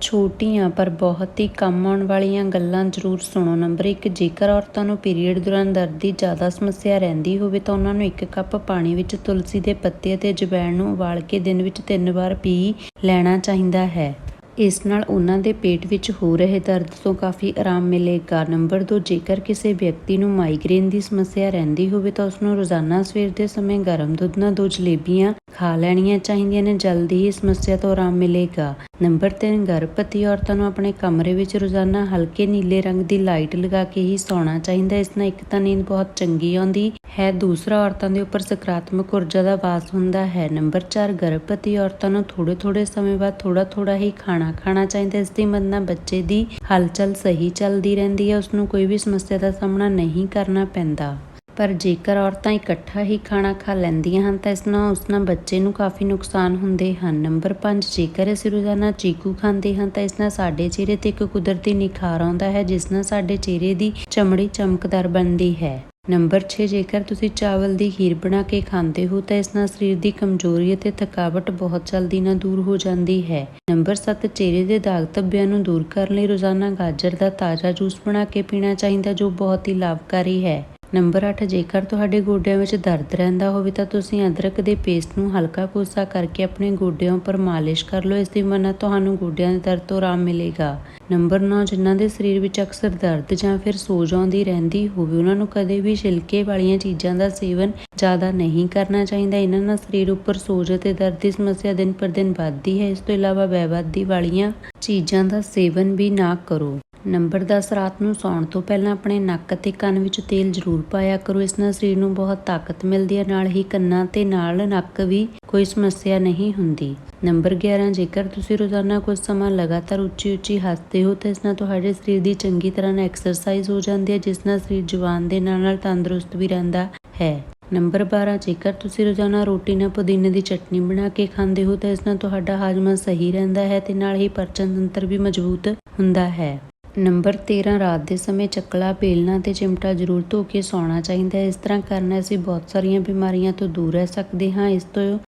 ਛੋਟੀਆਂ ਪਰ ਬਹੁਤ ਹੀ ਕੰਮ ਆਉਣ ਵਾਲੀਆਂ ਗੱਲਾਂ ਜ਼ਰੂਰ ਸੁਣੋ। ਨੰਬਰ 1 ਜੇਕਰ ਔਰਤਾਂ ਨੂੰ ਪੀਰੀਅਡ ਦੌਰਾਨ ਦਰਦ ਦੀ ਜ਼ਿਆਦਾ ਸਮੱਸਿਆ ਰਹਿੰਦੀ ਹੋਵੇ ਤਾਂ ਉਹਨਾਂ ਨੂੰ ਇੱਕ ਕੱਪ ਪਾਣੀ ਵਿੱਚ ਤੁਲਸੀ ਦੇ ਪੱਤੇ ਅਤੇ ਅਜਵਾਇਣ ਨੂੰ ਉਬਾਲ ਕੇ ਦਿਨ ਵਿੱਚ ਤਿੰਨ ਵਾਰ ਪੀ ਲੈਣਾ ਚਾਹੀਦਾ ਹੈ। ਇਸ ਨਾਲ ਉਹਨਾਂ ਦੇ ਪੇਟ ਵਿੱਚ ਹੋ ਰਹੇ ਦਰਦ ਤੋਂ ਕਾਫੀ ਆਰਾਮ ਮਿਲੇਗਾ। ਨੰਬਰ 2 ਜੇਕਰ ਕਿਸੇ ਵਿਅਕਤੀ ਨੂੰ ਮਾਈਗ੍ਰੇਨ ਦੀ ਸਮੱਸਿਆ ਰਹਿੰਦੀ ਹੋਵੇ ਤਾਂ ਉਸ ਨੂੰ ਰੋਜ਼ਾਨਾ ਸਵੇਰ ਦੇ ਸਮੇਂ ਗਰਮ ਦੁੱਧ ਨਾਲ ਦੋ ਜਲੇਬੀਆਂ ਖਾ ਲੈਣੀਆਂ ਚਾਹੀਦੀਆਂ ਨੇ। ਜਲਦੀ ਹੀ ਸਮੱਸਿਆ ਤੋਂ ਆਰਾਮ ਮਿਲੇਗਾ। ਨੰਬਰ 3 ਗਰਭਵਤੀ ਔਰਤਾਂ ਨੂੰ ਆਪਣੇ ਕਮਰੇ ਵਿੱਚ ਰੋਜ਼ਾਨਾ ਹਲਕੇ ਨੀਲੇ ਰੰਗ ਦੀ ਲਾਈਟ ਲਗਾ ਕੇ ਹੀ ਸੌਣਾ ਚਾਹੀਦਾ ਇਸ ਨਾਲ ਇੱਕ ਤਾਂ ਨੀਂਦ ਬਹੁਤ ਚੰਗੀ ਆਉਂਦੀ ਹੈ। ਦੂਸਰਾ ਔਰਤਾਂ ਦੇ ਉੱਪਰ ਸਕਾਰਾਤਮਕ ਊਰਜਾ ਦਾ ਵਾਸ ਹੁੰਦਾ ਹੈ। ਨੰਬਰ 4 ਗਰਭਵਤੀ ਔਰਤਾਂ ਨੂੰ ਥੋੜੇ ਥੋੜੇ ਸਮੇਂ ਬਾਅਦ ਥੋੜਾ ਥੋੜਾ ਹੀ ਖਾਣਾ ਖਾਣਾ ਚਾਹੀਦਾ ਇਸ ਦੀ ਮਦਦ ਨਾਲ ਬੱਚੇ ਦੀ ਹਲਚਲ ਸਹੀ ਚੱਲਦੀ ਰਹਿੰਦੀ ਹੈ। ਉਸ ਨੂੰ ਕੋਈ ਵੀ ਸਮੱਸਿਆ ਦਾ ਸਾਹਮਣਾ ਨਹੀਂ ਕਰਨਾ ਪੈਂਦਾ। ਪਰ ਜੇਕਰ ਔਰਤਾਂ ਇਕੱਠਾ ਹੀ ਖਾਣਾ ਖਾ ਲੈਂਦੀਆਂ ਹਨ, ਤਾਂ ਇਸ ਨਾਲ ਉਸ ਨਾਲ ਬੱਚੇ ਨੂੰ ਕਾਫੀ ਨੁਕਸਾਨ ਹੁੰਦੇ ਹਨ। ਨੰਬਰ 5 ਜੇਕਰ ਅਸੀਂ ਰੋਜ਼ਾਨਾ ਚੀਕੂ ਖਾਂਦੇ ਹਾਂ, ਤਾਂ ਇਸ ਨਾਲ ਸਾਡੇ ਚਿਹਰੇ ਤੇ ਇੱਕ ਕੁਦਰਤੀ ਨਿਖਾਰ ਆਉਂਦਾ ਹੈ, ਜਿਸ ਨਾਲ ਸਾਡੇ ਚਿਹਰੇ ਦੀ ਚਮੜੀ ਚਮਕਦਾਰ ਬਣਦੀ ਹੈ। ਨੰਬਰ 6 ਜੇਕਰ ਤੁਸੀਂ ਚਾਵਲ ਦੀ ਖੀਰ ਬਣਾ ਕੇ ਖਾਂਦੇ ਹੋ, ਤਾਂ ਇਸ ਨਾਲ ਸਰੀਰ ਦੀ ਕਮਜ਼ੋਰੀ ਅਤੇ ਥਕਾਵਟ ਬਹੁਤ ਜਲਦੀ ਨਾਲ ਦੂਰ ਹੋ ਜਾਂਦੀ ਹੈ। ਨੰਬਰ 7 ਚਿਹਰੇ ਦੇ ਦਾਗ ਧੱਬਿਆਂ ਨੂੰ ਦੂਰ ਕਰਨ ਲਈ ਰੋਜ਼ਾਨਾ ਗਾਜਰ ਦਾ ਤਾਜ਼ਾ ਜੂਸ ਬਣਾ ਕੇ ਪੀਣਾ ਚਾਹੀਦਾ, ਜੋ ਬਹੁਤ ਹੀ ਲਾਭਕਾਰੀ ਹੈ। ਨੰਬਰ 8 ਜੇਕਰ ਤੁਹਾਡੇ ਗੋਡਿਆਂ ਵਿੱਚ ਦਰਦ ਰਹਿੰਦਾ ਹੋਵੇ ਤਾਂ ਤੁਸੀਂ ਅਦਰਕ ਦੇ ਪੇਸਟ ਨੂੰ ਹਲਕਾ ਕੋਸਾ ਕਰਕੇ ਆਪਣੇ ਗੋਡਿਆਂ ਉੱਪਰ ਮਾਲਿਸ਼ ਕਰ ਲਓ। ਇਸ ਦੀ ਮਨ ਤੁਹਾਨੂੰ ਗੋਡਿਆਂ ਦੇ ਦਰਦ ਤੋਂ ਆਰਾਮ ਮਿਲੇਗਾ। ਨੰਬਰ 9 ਜਿਨ੍ਹਾਂ ਦੇ ਸਰੀਰ ਵਿੱਚ ਅਕਸਰ ਦਰਦ ਜਾਂ ਫਿਰ ਸੋਜ ਆਉਂਦੀ ਰਹਿੰਦੀ ਹੋਵੇ, ਉਹਨਾਂ ਨੂੰ ਕਦੇ ਵੀ ਛਿਲਕੇ ਵਾਲੀਆਂ ਚੀਜ਼ਾਂ ਦਾ ਸੇਵਨ ਜ਼ਿਆਦਾ ਨਹੀਂ ਕਰਨਾ ਚਾਹੀਦਾ। ਇਹਨਾਂ ਨਾਲ ਸਰੀਰ ਉੱਪਰ ਸੋਜ ਅਤੇ ਦਰਦ ਦੀ ਸਮੱਸਿਆ ਦਿਨ ਪਰ ਦਿਨ ਵੱਧਦੀ ਹੈ। ਇਸ ਤੋਂ ਇਲਾਵਾ ਬੇਵੱਦੀ ਵਾਲੀਆਂ ਚੀਜ਼ਾਂ ਦਾ ਸੇਵਨ ਵੀ ਨਾ ਕਰੋ। ਨੰਬਰ 10 ਰਾਤ ਨੂੰ ਸੌਣ ਤੋਂ ਪਹਿਲਾਂ ਆਪਣੇ ਨੱਕ ਅਤੇ ਕੰਨ ਵਿੱਚ ਤੇਲ ਜ਼ਰੂਰ ਪਾਇਆ ਕਰੋ, ਇਸ ਨਾਲ ਸਰੀਰ ਨੂੰ ਬਹੁਤ ਤਾਕਤ ਮਿਲਦੀ ਹੈ, ਨਾਲ ਹੀ ਕੰਨਾਂ ਤੇ ਨਾਲ ਨੱਕ ਵੀ ਕੋਈ ਸਮੱਸਿਆ ਨਹੀਂ ਹੁੰਦੀ। ਨੰਬਰ 11 ਜੇਕਰ ਤੁਸੀਂ ਰੋਜ਼ਾਨਾ ਕੁਝ ਸਮਾਂ ਲਗਾਤਾਰ ਉੱਚੀ ਉੱਚੀ ਹੱਸਦੇ ਹੋ, ਤਾਂ ਇਸ ਨਾਲ ਤੁਹਾਡੇ ਸਰੀਰ ਦੀ ਚੰਗੀ ਤਰ੍ਹਾਂ ਨਾਲ ਐਕਸਰਸਾਈਜ਼ ਹੋ ਜਾਂਦੀ ਹੈ, ਜਿਸ ਨਾਲ ਸਰੀਰ ਜਵਾਨ ਦੇ ਨਾਲ ਨਾਲ ਤੰਦਰੁਸਤ ਵੀ ਰਹਿੰਦਾ ਹੈ। ਨੰਬਰ 12 ਜੇਕਰ ਤੁਸੀਂ ਰੋਜ਼ਾਨਾ ਰੋਟੀ ਨਾਲ ਪੁਦੀਨੇ ਦੀ ਚਟਨੀ ਬਣਾ ਕੇ ਖਾਂਦੇ ਹੋ, ਤਾਂ ਇਸ ਨਾਲ ਤੁਹਾਡਾ ਹਾਜ਼ਮਾ ਸਹੀ ਰਹਿੰਦਾ ਹੈ ਤੇ ਨਾਲ ਹੀ ਪਾਚਨ ਤੰਤਰ ਵੀ ਮਜ਼ਬੂਤ ਹੁੰਦਾ ਹੈ। ਨੰਬਰ 13 ਰਾਤ ਦੇ ਸਮੇਂ ਚੱਕਲਾ ਬੇਲਣਾ ਤੇ ਚਿਮਟਾ ਜ਼ਰੂਰ ਧੋ ਕੇ ਸੌਣਾ ਚਾਹੀਦਾ ਹੈ। ਇਸ ਤਰ੍ਹਾਂ ਕਰਨ ਨਾਲ ਅਸੀਂ ਬਹੁਤ ਸਾਰੀਆਂ ਬਿਮਾਰੀਆਂ ਤੋਂ ਦੂਰ ਰਹਿ ਸਕਦੇ ਹਾਂ। ਇਸ ਤੋਂ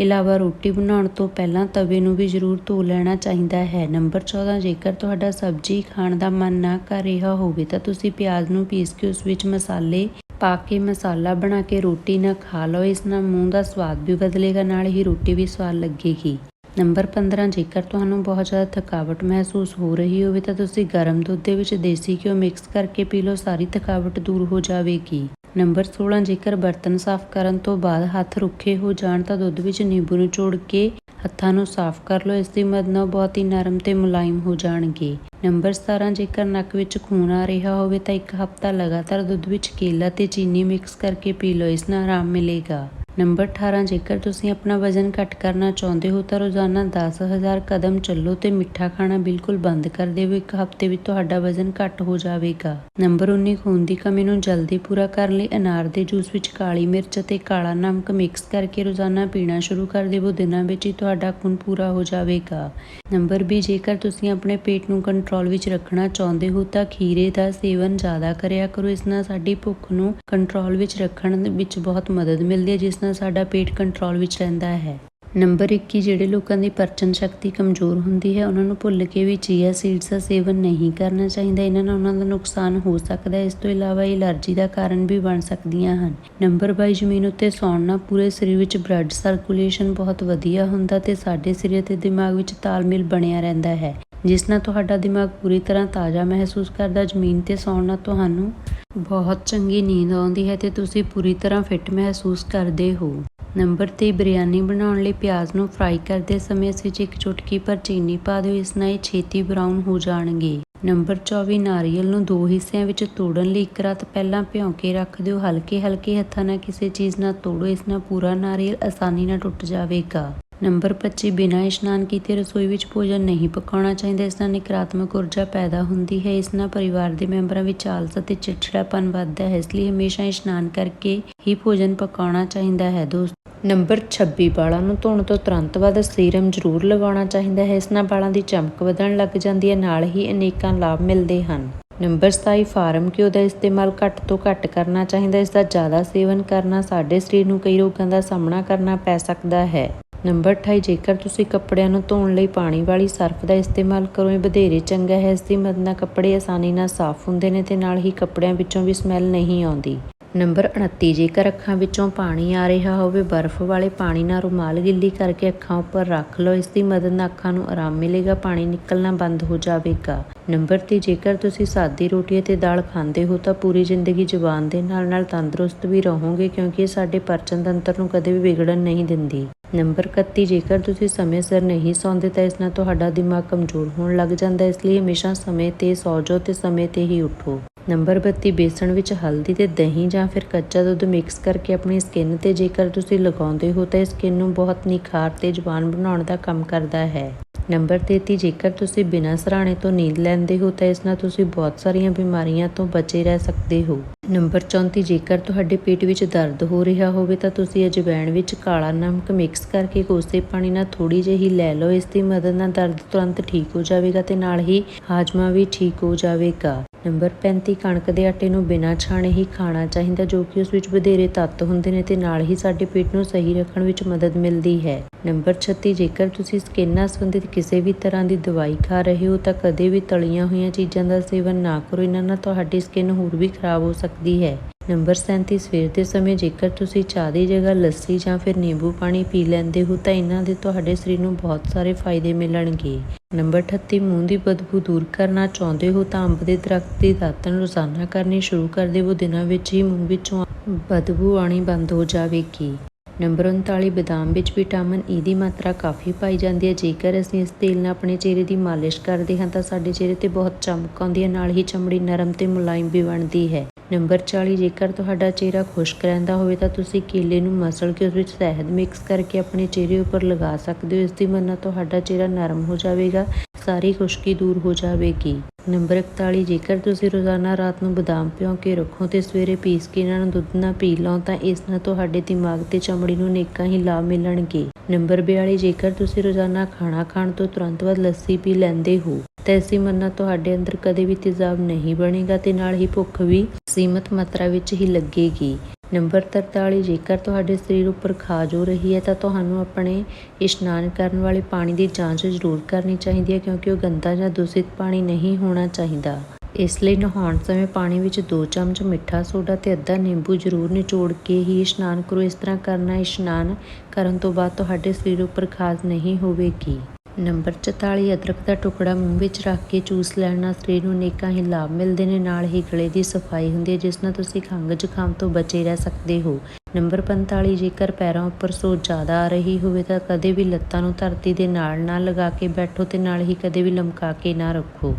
ਇਲਾਵਾ ਰੋਟੀ ਬਣਾਉਣ ਤੋਂ ਪਹਿਲਾਂ ਤਵੇ ਨੂੰ ਵੀ ਜ਼ਰੂਰ ਧੋ ਲੈਣਾ ਚਾਹੀਦਾ ਹੈ। ਨੰਬਰ 14 ਜੇਕਰ ਤੁਹਾਡਾ ਸਬਜ਼ੀ ਖਾਣ ਦਾ ਮਨ ਨਾ ਕਰ ਰਿਹਾ ਹੋਵੇ ਤਾਂ ਤੁਸੀਂ ਪਿਆਜ਼ ਨੂੰ ਪੀਸ ਕੇ ਉਸ ਵਿੱਚ ਮਸਾਲੇ ਪਾ ਕੇ ਮਸਾਲਾ ਬਣਾ ਕੇ ਰੋਟੀ ਨਾਲ ਖਾ ਲਓ। ਇਸ ਨਾਲ ਮੂੰਹ ਦਾ ਸਵਾਦ ਵੀ ਬਦਲੇਗਾ, ਨਾਲ ਹੀ ਰੋਟੀ ਵੀ ਸਵਾਦ ਲੱਗੇਗੀ। ਨੰਬਰ 15 ਜੇਕਰ ਤੁਹਾਨੂੰ ਬਹੁਤ ਜ਼ਿਆਦਾ ਥਕਾਵਟ ਮਹਿਸੂਸ ਹੋ ਰਹੀ ਹੋਵੇ ਤਾਂ ਤੁਸੀਂ ਗਰਮ ਦੁੱਧ ਦੇ ਵਿੱਚ ਦੇਸੀ ਘਿਓ ਮਿਕਸ ਕਰਕੇ ਪੀ ਲਓ, ਸਾਰੀ ਥਕਾਵਟ ਦੂਰ ਹੋ ਜਾਵੇਗੀ। ਨੰਬਰ 16 ਜੇਕਰ ਬਰਤਨ ਸਾਫ਼ ਕਰਨ ਤੋਂ ਬਾਅਦ ਹੱਥ ਰੁੱਖੇ ਹੋ ਜਾਣ ਤਾਂ ਦੁੱਧ ਵਿੱਚ ਨਿੰਬੂ ਨਿਚੋੜ ਕੇ ਹੱਥਾਂ ਨੂੰ ਸਾਫ਼ ਕਰ ਲਓ ਇਸ ਦੀ ਮਦਦ ਨਾਲ ਬਹੁਤ ਹੀ ਨਰਮ ਤੇ ਮੁਲਾਇਮ ਹੋ ਜਾਣਗੇ। ਨੰਬਰ 17 ਜੇਕਰ ਨੱਕ ਵਿੱਚ ਖੂਨ ਆ ਰਿਹਾ ਹੋਵੇ ਤਾਂ ਇੱਕ ਹਫ਼ਤਾ ਲਗਾਤਾਰ ਦੁੱਧ ਵਿੱਚ ਕੇਲਾ ਤੇ ਚੀਨੀ ਮਿਕਸ ਕਰਕੇ ਪੀ ਲਓ, ਇਸ ਨਾਲ ਆਰਾਮ ਮਿਲੇਗਾ। ਨੰਬਰ 18 ਜੇਕਰ ਤੁਸੀਂ ਆਪਣਾ ਵਜ਼ਨ ਘੱਟ ਕਰਨਾ ਚਾਹੁੰਦੇ ਹੋ ਤਾਂ ਰੋਜ਼ਾਨਾ 10000 ਕਦਮ ਚੱਲੋ ਤੇ ਮਿੱਠਾ ਖਾਣਾ ਬਿਲਕੁਲ ਬੰਦ ਕਰ ਦਿਓ। ਇੱਕ ਹਫ਼ਤੇ ਵਿੱਚ ਤੁਹਾਡਾ ਵਜ਼ਨ ਘੱਟ ਹੋ ਜਾਵੇਗਾ। ਨੰਬਰ 19 ਖੂਨ ਦੀ ਕਮੀ ਨੂੰ ਜਲਦੀ ਪੂਰਾ ਕਰਨ ਲਈ ਅਨਾਰ ਦੇ ਜੂਸ ਵਿੱਚ ਕਾਲੀ ਮਿਰਚ ਅਤੇ ਕਾਲਾ ਨਮਕ ਮਿਕਸ ਕਰਕੇ ਰੋਜ਼ਾਨਾ ਪੀਣਾ ਸ਼ੁਰੂ ਕਰ ਦਿਓ। ਦਿਨਾਂ ਵਿੱਚ ਹੀ ਤੁਹਾਡਾ ਖੂਨ ਪੂਰਾ ਹੋ ਜਾਵੇਗਾ। ਨੰਬਰ 20 ਜੇਕਰ ਤੁਸੀਂ ਆਪਣੇ ਪੇਟ ਨੂੰ ਕੰਟਰੋਲ ਵਿੱਚ ਰੱਖਣਾ ਚਾਹੁੰਦੇ ਹੋ ਤਾਂ ਖੀਰੇ ਦਾ ਸੇਵਨ ਜ਼ਿਆਦਾ ਕਰਿਆ ਕਰੋ। ਇਸ ਨਾਲ ਸਾਡੀ ਭੁੱਖ ਨੂੰ ਕੰਟਰੋਲ ਵਿੱਚ ਰੱਖਣ ਵਿੱਚ ਬਹੁਤ ਮਦਦ ਮਿਲਦੀ ਹੈ, ਜਿਸ ਨਾਲ ਸਾਡਾ ਪੇਟ ਕੰਟਰੋਲ ਵਿੱਚ ਰਹਿੰਦਾ ਹੈ। ਨੰਬਰ 21 ਜਿਹੜੇ ਲੋਕਾਂ ਦੀ ਪਰਚਨ ਸ਼ਕਤੀ ਕਮਜ਼ੋਰ ਹੁੰਦੀ ਹੈ, ਉਹਨਾਂ ਨੂੰ ਭੁੱਲ ਕੇ ਵੀ ਚੀਆ ਸੀਡਸ ਦਾ ਸੇਵਨ ਨਹੀਂ ਕਰਨਾ ਚਾਹੀਦਾ। ਇਹਨਾਂ ਨਾਲ ਉਹਨਾਂ ਦਾ ਨੁਕਸਾਨ ਹੋ ਸਕਦਾ ਹੈ। ਇਸ ਤੋਂ ਇਲਾਵਾ ਇਹ ਅਲਰਜੀ ਦਾ ਕਾਰਨ ਵੀ ਬਣ ਸਕਦੀਆਂ ਹਨ। ਨੰਬਰ 22 ਜ਼ਮੀਨ ਉੱਤੇ ਸੌਣ ਨਾਲ ਪੂਰੇ ਸਰੀਰ ਵਿੱਚ ਬਲੱਡ ਸਰਕੂਲੇਸ਼ਨ ਬਹੁਤ ਵਧੀਆ ਹੁੰਦਾ ਤੇ ਸਾਡੇ ਸਰੀਰ ਤੇ ਦਿਮਾਗ ਵਿੱਚ ਤਾਲਮੇਲ ਬਣਿਆ ਰਹਿੰਦਾ ਹੈ। ਜਿਸ ਨਾਲ ਤੁਹਾਡਾ ਦਿਮਾਗ ਪੂਰੀ ਤਰ੍ਹਾਂ ਤਾਜ਼ਾ ਮਹਿਸੂਸ ਕਰਦਾ, ਜ਼ਮੀਨ ਤੇ ਸੌਣ ਨਾਲ ਤੁਹਾਨੂੰ ਬਹੁਤ ਚੰਗੀ ਨੀਂਦ ਆਉਂਦੀ ਹੈ ਤੇ ਤੁਸੀਂ ਪੂਰੀ ਤਰ੍ਹਾਂ ਫਿੱਟ ਮਹਿਸੂਸ ਕਰਦੇ ਹੋ। ਨੰਬਰ 3 ਬਿਰਿਆਨੀ ਬਣਾਉਣ ਲਈ ਪਿਆਜ਼ ਨੂੰ ਫਰਾਈ ਕਰਦੇ ਸਮੇਂ ਇਸ ਵਿੱਚ ਇੱਕ ਚੁਟਕੀ ਪਰ ਚੀਨੀ ਪਾ ਦਿਓ, ਇਸ ਨਾਲ ਇਹ ਛੇਤੀ ਬਰਾਊਨ ਹੋ ਜਾਣਗੇ। ਨੰਬਰ 24 ਨਾਰੀਅਲ ਨੂੰ ਦੋ ਹਿੱਸਿਆਂ ਵਿੱਚ ਤੋੜਨ ਲਈ ਇੱਕ ਰਾਤ ਪਹਿਲਾਂ ਭਿਉਂ ਕੇ ਰੱਖ ਦਿਓ ਹਲਕੇ ਹਲਕੇ ਹੱਥਾਂ ਨਾਲ ਕਿਸੇ ਚੀਜ਼ ਨਾਲ ਤੋੜੋ, ਇਸ ਨਾਲ ਪੂਰਾ ਨਾਰੀਅਲ ਆਸਾਨੀ ਨਾਲ ਟੁੱਟ ਜਾਵੇਗਾ। ਨੰਬਰ 25 ਬਿਨਾਂ ਇਸ਼ਨਾਨ ਕੀਤੇ ਰਸੋਈ ਵਿੱਚ ਭੋਜਨ ਨਹੀਂ ਪਕਾਉਣਾ ਚਾਹੀਦਾ, ਇਸ ਨਾਲ ਨਕਾਰਾਤਮਕ ਊਰਜਾ ਪੈਦਾ ਹੁੰਦੀ ਹੈ। ਇਸ ਨਾਲ ਪਰਿਵਾਰ ਦੇ ਮੈਂਬਰਾਂ ਵਿੱਚ ਆਲਸ ਅਤੇ ਚਿੜਚਿੜਾਪਨ ਵੱਧਦਾ ਹੈ, ਇਸ ਲਈ ਹਮੇਸ਼ਾ ਇਸ਼ਨਾਨ ਕਰਕੇ ਹੀ ਭੋਜਨ ਪਕਾਉਣਾ ਚਾਹੀਦਾ ਹੈ। ਦੋਸਤ, ਨੰਬਰ 26 ਵਾਲਾਂ ਨੂੰ ਧੋਣ ਤੋਂ ਤੁਰੰਤ ਬਾਅਦ ਸੀਰਮ ਜ਼ਰੂਰ ਲਗਾਉਣਾ ਚਾਹੀਦਾ ਹੈ, ਇਸ ਨਾਲ ਵਾਲਾਂ ਦੀ ਚਮਕ ਵਧਣ ਲੱਗ ਜਾਂਦੀ ਹੈ, ਨਾਲ ਹੀ ਅਨੇਕਾਂ ਲਾਭ ਮਿਲਦੇ ਹਨ। ਨੰਬਰ 27 ਫਾਰਮ ਘਿਓ ਦਾ ਇਸਤੇਮਾਲ ਘੱਟ ਤੋਂ ਘੱਟ ਕਰਨਾ ਚਾਹੀਦਾ ਇਸ ਦਾ ਜ਼ਿਆਦਾ ਸੇਵਨ ਕਰਨਾ ਸਾਡੇ ਸਰੀਰ ਨੂੰ ਕਈ ਰੋਗਾਂ ਦਾ ਸਾਹਮਣਾ ਕਰਨਾ ਪੈ ਸਕਦਾ ਹੈ। ਨੰਬਰ 28 ਜੇਕਰ ਤੁਸੀਂ ਕੱਪੜਿਆਂ ਨੂੰ ਧੋਣ ਲਈ ਪਾਣੀ ਵਾਲੀ ਸਰਫ ਦਾ ਇਸਤੇਮਾਲ ਕਰੋ, ਇਹ ਵਧੇਰੇ ਚੰਗਾ ਹੈ। ਇਸ ਦੀ ਮਦਦ ਨਾਲ ਕੱਪੜੇ ਆਸਾਨੀ ਨਾਲ ਸਾਫ਼ ਹੁੰਦੇ ਨੇ ਤੇ ਨਾਲ ਹੀ ਕੱਪੜਿਆਂ ਵਿੱਚੋਂ ਵੀ ਸਮੈਲ ਨਹੀਂ ਆਉਂਦੀ। ਨੰਬਰ 29 ਜੇਕਰ ਅੱਖਾਂ ਵਿੱਚੋਂ ਪਾਣੀ ਆ ਰਿਹਾ ਹੋਵੇ, ਬਰਫ਼ ਵਾਲੇ ਪਾਣੀ ਨਾਲ ਰੁਮਾਲ ਗਿੱਲੀ ਕਰਕੇ ਅੱਖਾਂ ਉੱਪਰ ਰੱਖ ਲਓ। ਇਸ ਦੀ ਮਦਦ ਨਾਲ ਅੱਖਾਂ ਨੂੰ ਆਰਾਮ ਮਿਲੇਗਾ, ਪਾਣੀ ਨਿਕਲਣਾ ਬੰਦ ਹੋ ਜਾਵੇਗਾ। ਨੰਬਰ 3 ਜੇਕਰ ਤੁਸੀਂ ਸਾਦੀ ਰੋਟੀ ਅਤੇ ਦਾਲ ਖਾਂਦੇ ਹੋ, ਤਾਂ ਪੂਰੀ ਜ਼ਿੰਦਗੀ ਜ਼ੁਬਾਨ ਦੇ ਨਾਲ ਨਾਲ ਤੰਦਰੁਸਤ ਵੀ ਰਹੋਗੇ, ਕਿਉਂਕਿ ਇਹ ਸਾਡੇ ਪਾਚਨ ਤੰਤਰ ਨੂੰ ਕਦੇ ਵੀ ਵਿਗੜਨ ਨਹੀਂ ਦਿੰਦੀ। ਨੰਬਰ 31 ਜੇਕਰ ਤੁਸੀਂ ਸਮੇਂ ਸਿਰ ਨਹੀਂ ਸੌਂਦੇ ਤਾਂ ਇਸ ਨਾਲ ਤੁਹਾਡਾ ਦਿਮਾਗ ਕਮਜ਼ੋਰ ਹੋਣ ਲੱਗ ਜਾਂਦਾ ਇਸ ਲਈ ਹਮੇਸ਼ਾ ਸਮੇਂ ਤੇ ਸੌ ਜਾਓ ਤੇ ਸਮੇਂ ਤੇ ਹੀ ਉੱਠੋ। ਨੰਬਰ 32 ਬੇਸਣ ਵਿੱਚ ਹਲਦੀ ਤੇ ਦਹੀਂ ਜਾਂ ਫਿਰ ਕੱਚਾ ਦੁੱਧ ਮਿਕਸ ਕਰਕੇ ਆਪਣੀ ਸਕਿਨ ਤੇ ਜੇਕਰ ਤੁਸੀਂ ਲਗਾਉਂਦੇ ਹੋ ਤਾਂ ਇਹ ਸਕਿਨ ਨੂੰ ਬਹੁਤ ਨਿਖਾਰ ਤੇ ਜਵਾਨ ਬਣਾਉਣ ਦਾ ਕੰਮ ਕਰਦਾ ਹੈ। ਨੰਬਰ 33 ਜੇਕਰ ਤੁਸੀਂ ਬਿਨਾਂ ਸਰਾਣੇ ਤੋਂ ਨੀਂਦ ਲੈਂਦੇ ਹੋ, ਤਾਂ ਇਸ ਨਾਲ ਤੁਸੀਂ ਬਹੁਤ ਸਾਰੀਆਂ ਬਿਮਾਰੀਆਂ ਤੋਂ ਬਚੇ ਰਹਿ ਸਕਦੇ ਹੋ। ਨੰਬਰ 34 ਜੇਕਰ ਤੁਹਾਡੇ ਪੇਟ ਵਿੱਚ ਦਰਦ ਹੋ ਰਿਹਾ ਹੋਵੇ, ਤਾਂ ਤੁਸੀਂ ਅਜਵਾਇਣ ਵਿੱਚ ਕਾਲਾ ਨਮਕ ਮਿਕਸ ਕਰਕੇ ਕੋਸੇ ਪਾਣੀ ਨਾਲ ਥੋੜੀ ਜਿਹੀ ਲੈ ਲਓ। ਇਸ ਦੀ ਮਦਦ ਨਾਲ ਦਰਦ ਤੁਰੰਤ ਠੀਕ ਹੋ ਜਾਵੇਗਾ ਤੇ ਨਾਲ ਹੀ ਹਾਜਮਾ ਵੀ ਠੀਕ ਹੋ ਜਾਵੇਗਾ। ਨੰਬਰ 35 ਕਣਕ ਦੇ ਆਟੇ ਨੂੰ ਬਿਨਾਂ ਛਾਣੇ ਹੀ ਖਾਣਾ ਚਾਹੀਦਾ, ਜੋ ਕਿ ਉਸ ਵਿੱਚ ਵਧੇਰੇ ਤੱਤ ਹੁੰਦੇ ਨੇ ਤੇ ਨਾਲ ਹੀ ਸਾਡੇ ਪੇਟ ਨੂੰ ਸਹੀ ਰੱਖਣ ਵਿੱਚ ਮਦਦ ਮਿਲਦੀ ਹੈ। ਨੰਬਰ 36 ਜੇਕਰ ਤੁਸੀਂ ਸਕਿਨ ਨਾਲ ਸੰਬੰਧਿਤ ਕਿਸੇ ਵੀ ਤਰ੍ਹਾਂ ਦੀ ਦਵਾਈ ਖਾ ਰਹੇ ਹੋ, ਤਾਂ ਕਦੇ ਵੀ ਤਲੀਆਂ ਹੋਈਆਂ ਚੀਜ਼ਾਂ ਦਾ ਸੇਵਨ ਨਾ ਕਰੋ। ਇਹਨਾਂ ਨਾਲ ਤੁਹਾਡੀ ਸਕਿਨ ਹੋਰ ਵੀ ਖਰਾਬ ਹੋ ਸਕਦੀ ਹੈ। ਨੰਬਰ 37 ਸਵੇਰ ਦੇ ਸਮੇਂ ਜੇਕਰ ਤੁਸੀਂ ਚਾਹ ਦੀ ਜਗ੍ਹਾ ਲੱਸੀ ਜਾਂ ਫਿਰ ਨਿੰਬੂ ਪਾਣੀ ਪੀ ਲੈਂਦੇ ਹੋ ਤਾਂ ਇਹਨਾਂ ਦੇ ਤੁਹਾਡੇ ਸਰੀਰ ਨੂੰ ਬਹੁਤ ਸਾਰੇ ਫਾਇਦੇ ਮਿਲਣਗੇ। ਨੰਬਰ 38 ਮੂੰਹ ਦੀ ਬਦਬੂ ਦੂਰ ਕਰਨਾ। ਚਾਹੁੰਦੇ ਹੋ ਤਾਂ ਅੰਬ ਦੇ ਦਰਖਤ ਦੀ ਦਾਤਣ ਰੋਜ਼ਾਨਾ ਕਰਨੀ ਸ਼ੁਰੂ ਕਰ ਦੇਵੋ। ਦਿਨਾਂ ਵਿੱਚ ਹੀ ਮੂੰਹ ਵਿੱਚੋਂ ਬਦਬੂ ਆਣੀ ਬੰਦ ਹੋ ਜਾਵੇਗੀ। ਨੰਬਰ 39 ਬਦਾਮ ਵਿੱਚ ਵਿਟਾਮਿਨ ਈ ਦੀ ਮਾਤਰਾ ਕਾਫੀ ਪਾਈ ਜਾਂਦੀ ਹੈ। ਜੇਕਰ ਅਸੀਂ ਇਸ ਤੇਲ ਨਾਲ ਆਪਣੇ ਚਿਹਰੇ ਦੀ ਮਾਲਿਸ਼ ਕਰਦੇ ਹਾਂ ਤਾਂ ਸਾਡੇ ਚਿਹਰੇ ਤੇ ਬਹੁਤ ਚਮਕ ਆਉਂਦੀ ਹੈ। ਨਾਲ ਹੀ ਚਮੜੀ ਨਰਮ ਤੇ ਮੁਲਾਇਮ ਵੀ ਬਣਦੀ ਹੈ। ਨੰਬਰ 40 ਜੇਕਰ ਤੁਹਾਡਾ ਚਿਹਰਾ ਖੁਸ਼ਕ ਰਹਿੰਦਾ ਹੋਵੇ ਤਾਂ ਤੁਸੀਂ ਕੇਲੇ ਨੂੰ ਮਸਲ ਕੇ ਉਸ ਵਿੱਚ ਸ਼ਹਿਦ ਮਿਕਸ ਕਰਕੇ ਆਪਣੇ ਚਿਹਰੇ ਉੱਪਰ ਲਗਾ ਸਕਦੇ ਹੋ। ਇਸ ਦੀ ਮਦਦ ਨਾਲ ਤੁਹਾਡਾ ਚਿਹਰਾ ਨਰਮ ਹੋ ਜਾਵੇਗਾ, ਸਾਰੀ ਖੁਸ਼ਕੀ ਦੂਰ ਹੋ ਜਾਵੇਗੀ। ਨੰਬਰ 41 ਜੇਕਰ ਤੁਸੀਂ ਰੋਜ਼ਾਨਾ ਰਾਤ ਨੂੰ ਬਦਾਮ ਭਿਓ ਕੇ ਰੱਖੋ ਤੇ ਸਵੇਰੇ ਪੀਸ ਕੇ ਇਹਨਾਂ ਨੂੰ ਦੁੱਧ ਨਾਲ ਪੀ ਲਓ ਤਾਂ ਇਸ ਨਾਲ ਤੁਹਾਡੇ ਦਿਮਾਗ ਤੇ ਚਮੜੀ ਨੂੰ ਨੇਕਾਂ ਹੀ ਲਾਭ ਮਿਲਣਗੇ। ਨੰਬਰ 42 ਜੇਕਰ ਤੁਸੀਂ ਰੋਜ਼ਾਨਾ ਖਾਣਾ ਖਾਣ ਤੋਂ ਤੁਰੰਤ ਬਾਅਦ ਲੱਸੀ ਪੀ ਲੈਂਦੇ ਹੋ ਤਾਂ ਇਸੀ ਮੰਨਾ ਤੁਹਾਡੇ ਅੰਦਰ ਕਦੇ ਵੀ ਤੇਜ਼ਾਬ ਨਹੀਂ ਬਣੇਗਾ ਤੇ ਨਾਲ ਹੀ ਭੁੱਖ ਵੀ ਸੀਮਤ ਮਾਤਰਾ ਵਿੱਚ ਹੀ ਲੱਗੇਗੀ। ਨੰਬਰ 43 ਜੇਕਰ ਤੁਹਾਡੇ ਸਰੀਰ ਉੱਪਰ ਖਾਜ ਹੋ ਰਹੀ ਹੈ ਤਾਂ ਤੁਹਾਨੂੰ ਆਪਣੇ ਇਸ਼ਨਾਨ ਕਰਨ ਵਾਲੇ ਪਾਣੀ ਦੀ ਜਾਂਚ ਜ਼ਰੂਰ ਕਰਨੀ ਚਾਹੀਦੀ ਹੈ ਕਿਉਂਕਿ ਉਹ ਗੰਦਾ ਜਾਂ ਦੂਸ਼ਿਤ ਪਾਣੀ ਨਹੀਂ ਹੋਣਾ ਚਾਹੀਦਾ। ਇਸ ਲਈ ਨਹਾਉਣ ਸਮੇਂ ਪਾਣੀ ਵਿੱਚ 2 ਚਮਚ ਮਿੱਠਾ ਸੋਡਾ ਤੇ ਅੱਧਾ ਨਿੰਬੂ ਜ਼ਰੂਰ ਨਿਚੋੜ ਕੇ ਹੀ ਇਸ਼ਨਾਨ ਕਰੋ। ਇਸ ਤਰ੍ਹਾਂ ਕਰਨਾ, ਇਸ਼ਨਾਨ ਕਰਨ ਤੋਂ ਬਾਅਦ ਤੁਹਾਡੇ ਸਰੀਰ ਉੱਪਰ ਖਾਜ ਨਹੀਂ ਹੋਵੇਗੀ। ਨੰਬਰ 44 ਅਦਰਕ ਦਾ ਟੁਕੜਾ ਮੂੰਹ ਵਿੱਚ ਰੱਖ ਕੇ ਚੂਸ ਲੈਣ ਨਾਲ ਸਰੀਰ ਨੂੰ ਅਨੇਕਾਂ ਹੀ ਲਾਭ ਮਿਲਦੇ ਨੇ। ਨਾਲ ਹੀ ਗਲੇ ਦੀ ਸਫ਼ਾਈ ਹੁੰਦੀ ਹੈ, ਜਿਸ ਨਾਲ ਤੁਸੀਂ ਖੰਘ ਜ਼ੁਕਾਮ ਤੋਂ ਬਚੇ ਰਹਿ ਸਕਦੇ ਹੋ। ਨੰਬਰ 45 ਜੇਕਰ ਪੈਰਾਂ ਉੱਪਰ ਸੋਜ ਜ਼ਿਆਦਾ ਆ ਰਹੀ ਹੋਵੇ ਤਾਂ ਕਦੇ ਵੀ ਲੱਤਾਂ ਨੂੰ ਧਰਤੀ ਦੇ ਨਾਲ ਨਾ ਲਗਾ ਕੇ ਬੈਠੋ ਤੇ ਨਾਲ ਹੀ ਕਦੇ ਵੀ ਲਮਕਾ ਕੇ ਨਾ ਰੱਖੋ।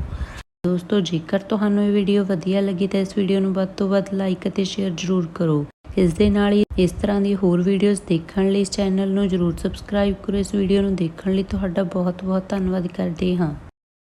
ਦੋਸਤੋ, ਜੇਕਰ ਤੁਹਾਨੂੰ ਇਹ ਵੀਡੀਓ ਵਧੀਆ ਲੱਗੀ ਤਾਂ ਇਸ ਵੀਡੀਓ ਨੂੰ ਵੱਧ ਤੋਂ ਵੱਧ ਲਾਈਕ ਅਤੇ ਸ਼ੇਅਰ ਜ਼ਰੂਰ ਕਰੋ। ਇਸ ਦੇ ਨਾਲ ਹੀ ਇਸ ਤਰ੍ਹਾਂ ਦੀ ਹੋਰ ਵੀਡੀਓਜ਼ ਦੇਖਣ ਲਈ ਇਸ ਚੈਨਲ ਨੂੰ ਜ਼ਰੂਰ ਸਬਸਕ੍ਰਾਈਬ ਕਰੋ। ਇਸ ਵੀਡੀਓ ਨੂੰ ਦੇਖਣ ਲਈ ਤੁਹਾਡਾ ਬਹੁਤ ਬਹੁਤ ਧੰਨਵਾਦ ਕਰਦੇ ਹਾਂ।